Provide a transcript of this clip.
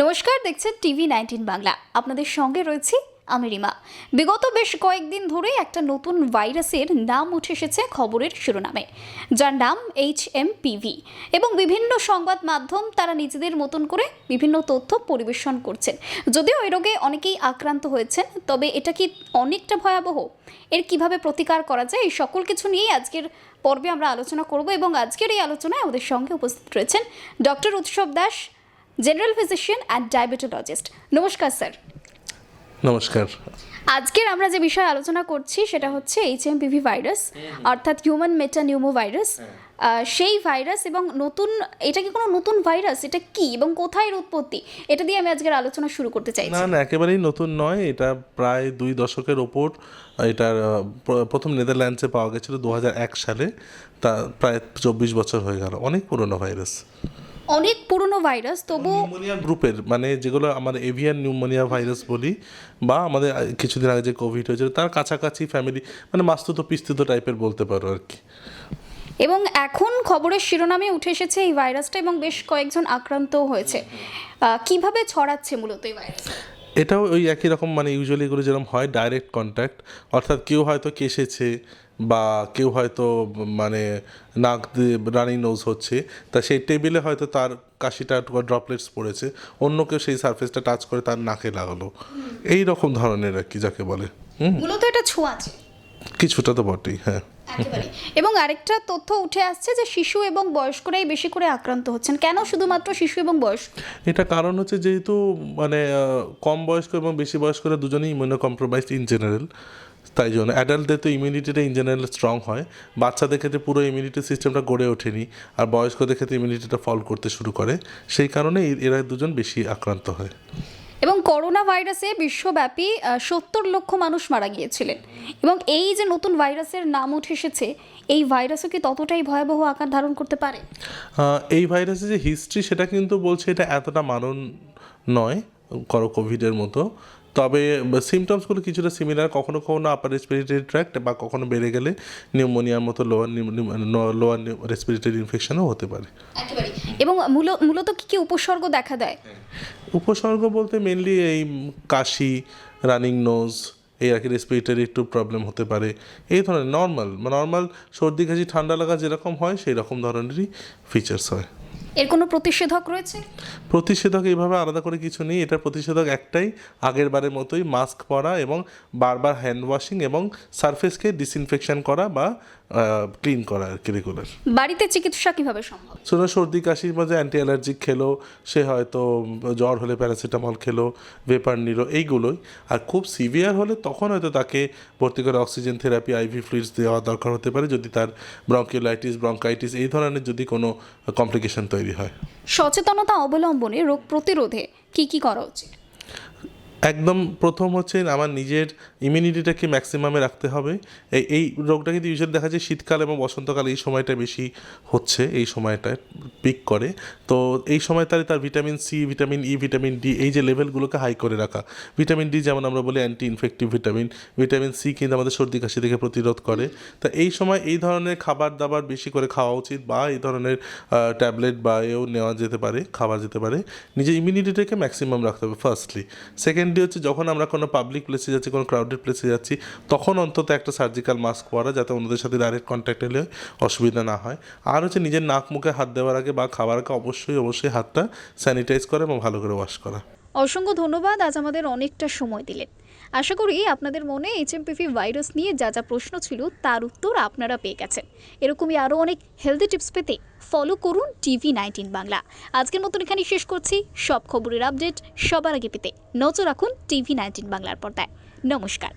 নমস্কার, দেখছেন TV nineteen Bangla. আপনাদের সঙ্গে রয়েছি আমি রিমা। বিগত বেশ কয়েকদিন ধরেই একটা নতুন ভাইরাসের নাম উঠে এসেছে খবরের শিরোনামে। যার নাম এইচ এম পিভি এবং বিভিন্ন সংবাদ মাধ্যম তারা নিজেদের মতন করে বিভিন্ন তথ্য পরিবেশন করছেন। যদিও এই রোগে অনেকেই আক্রান্ত হয়েছেন, তবে এটা কি অনেকটা ভয়াবহ? এর কীভাবে প্রতিকার করা যায়? এই সকল কিছু নিয়েই আজকের পর্বে আমরা আলোচনা করব এবং আজকের এই আলোচনায় আমাদের সঙ্গে উপস্থিত রয়েছেন doctor Utsav Das general physician and diabetologist নমস্কার স্যার নমস্কার আজকের আমরা যে বিষয়ে আলোচনা করছি সেটা হচ্ছে এইচ এইচএমপিভি ভাইরাস অর্থাৎ হিউম্যান মেটানিউমো ভাইরাস সেই ভাইরাস এবং নতুন এটা কি কোনো নতুন ভাইরাস এটা কি এবং কোথায় এর উৎপত্তি? এটা দিয়ে আমি আজকের আলোচনা শুরু করতে চাই না না একেবারেই নতুন নয়। এটা প্রায় দুই দশকের ওপর এটার প্রথম নেদারল্যান্ডসে পাওয়া গেছিল দু সালে। তা প্রায় চব্বিশ বছর হয়ে গেল। অনেক পুরনো ভাইরাস অনেক পুরনো ভাইরাস তবু নিউমোনিয়া গ্রুপের মানে যেগুলো আমার এভিয়ান নিউমোনিয়া ভাইরাস বলি বা আমাদের কিছুদিন আগে যে কোভিড হয়েছিল তার কাছাকাছি ফ্যামিলি মানে মাস্তুত পিস্তুত টাইপের বলতে পারো আর কি। এবং এখন খবরের শিরোনামে উঠে এসেছে এই ভাইরাসটা এবং বেশ কয়েকজন আক্রান্তও হয়েছে। কীভাবে ছড়াচ্ছে মূলত এই ভাইরাস এটাও ওই একই রকম মানে ইউজুয়ালি এগুলো যেরকম হয় ডাইরেক্ট কন্ট্যাক্ট অর্থাৎ কেউ হয়তো কেসেছে বা কেউ হয়তো মানে নাক দিয়ে রানিং নোজ হচ্ছে তা সেই টেবিলে হয়তো তার কাশিটা ড্রপলেটস পড়েছে অন্য কেউ সেই সারফেসটা টাচ করে তার নাকে লাগালো। এই রকম ধরনের আর কি যাকে বলে হুম। মূলত এটা ছোঁয়াচে কিছুটা তো বটেই হ্যাঁ। এবং আরেকটা তথ্য উঠে আসছে যে শিশু এবং বয়স্করাই বেশি করে আক্রান্ত হচ্ছেন। কেন শুধুমাত্র শিশু এবং বয়স্ক? এটা কারণ হচ্ছে যেহেতু মানে কম বয়স্ক এবং বেশি বয়স্করা দুজনেই ইমিউনো কম্প্রোমাইজ ইন জেনারেল তাই জন্য অ্যাডাল্টদের তো ইমিউনিটিটা ইন জেনারেল স্ট্রং হয়। বাচ্চাদের ক্ষেত্রে পুরো ইমিউনিটি সিস্টেমটা গড়ে ওঠেনি, আর বয়স্কদের ক্ষেত্রে ইমিউনিটিটা ফল করতে শুরু করে। সেই কারণে এরা দুজন বেশি আক্রান্ত হয়। এবং করোনা ভাইরাসে বিশ্বব্যাপী সত্তর লক্ষ মানুষ মারা গিয়েছিলেন। এবং এই যে নতুন ভাইরাসের নাম উঠে এসেছে এই ভাইরাসও কি ততটাই ভয়াবহ আকার ধারণ করতে পারে? এই ভাইরাসের যে হিস্ট্রি সেটা কিন্তু বলছে এটা এতটা মারণ নয় করো কোভিডের মতো। তবে সিমটমসগুলো কিছুটা সিমিলার কখনো কখনো আপার রেসপিরেটরি ট্র্যাক্ট বা কখনো বেড়ে গেলে নিউমোনিয়ার মতো লোয়ার লোয়ার রেসপিরেটরি ইনফেকশনও হতে পারে। একেবারে এবং মূল- মূলত কি কি উপসর্গ দেখা দেয়? উপসর্গ বলতে মেনলি এই কাশি রানিং নোজ এই আর কি রেসপিরেটরি একটু প্রবলেম হতে পারে। এই ধরনের নর্মাল নর্মাল সর্দি, কাশি, ঠান্ডা লাগা যেরকম হয় সেই রকম ধরনেরই ফিচার্স হয়। এর কোনো প্রতিষেধক রয়েছে? প্রতিষেধক এইভাবে আলাদা করে কিছু নেই। এটার প্রতিষেধক একটাই আগের বারের মতোই মাস্ক পরা এবং বারবার হ্যান্ড ওয়াশিং এবং সারফেসকে ডিসইনফেকশন করা বা ক্লিন করা আর কি রেগুলার বাড়িতে চিকিৎসা কীভাবে সম্ভব? শুধু সর্দি কাশির মধ্যে অ্যান্টি অ্যালার্জিক খেলো সে হয়তো জ্বর হলে প্যারাসিটামল খেলো ভেপার নিল এইগুলোই। আর খুব সিভিয়ার হলে তখন হয়তো তাকে ভর্তি করে অক্সিজেন থেরাপি আইভি ফ্লুইডস দেওয়া দরকার হতে পারে। যদি তার ব্রঙ্কিওলাইটিস ব্রঙ্কাইটিস এই ধরনের যদি কোনো কমপ্লিকেশন তৈরি হয়। সচেতনতা অবলম্বনে রোগ প্রতিরোধে কি কি করা উচিত? একদম প্রথম হচ্ছে আমার নিজের ইমিউনিটিটাকে ম্যাক্সিমামে রাখতে হবে। এই এই রোগটা কিন্তু ইউজুয়ালি দেখা যায় শীতকাল এবং বসন্তকাল এই সময়টা বেশি হচ্ছে, এই সময়টায় পিক করে। তো এই সময় তাহলে তার vitamin C vitamin E vitamin D এই যে লেভেলগুলোকে হাই করে রাখা। ভিটামিন ডি যেমন আমরা বলি anti infective vitamin vitamin C কিন্তু আমাদের সর্দি কাশি থেকে প্রতিরোধ করে। তা এই সময় এই ধরনের খাবার দাবার বেশি করে খাওয়া উচিত বা এই ধরনের ট্যাবলেট বা এও নেওয়া যেতে পারে, খাওয়া যেতে পারে। নিজের ইমিউনিটিটাকে ম্যাক্সিমাম রাখতে হবে ফার্স্টলি সেকেন্ডলি হচ্ছে যখন আমরা কোনো পাবলিক প্লেসে যাচ্ছি, কোনো ক্রাউডেড প্লেসে যাচ্ছি, তখন অন্তত একটা সার্জিক্যাল মাস্ক পরা, যাতে অন্যদের সাথে ডাইরেক্ট কন্ট্যাক্ট এলে অসুবিধা না হয়। আর হচ্ছে নিজের নাক মুখে হাত দেওয়ার আগে বা খাবার আগে অবশ্যই অবশ্যই হাতটা স্যানিটাইজ করা এবং ভালো করে ওয়াশ করা। অসংখ্য ধন্যবাদ, আজ আমাদের অনেকটা সময় দিলেন। আশা করি আপনাদের মনে এইচএমপিভি ভাইরাস নিয়ে যা যা প্রশ্ন ছিল তার উত্তর আপনারা পেয়ে গেছেন। এরকমই আরও অনেক হেলদি টিপস পেতে ফলো করুন টিভি নাইনটিন বাংলা। আজকের মতন এখানেই শেষ করছি। সব খবরের আপডেট সবার আগে পেতে নজর রাখুন টিভি নাইনটিন বাংলার পর্দায়। নমস্কার।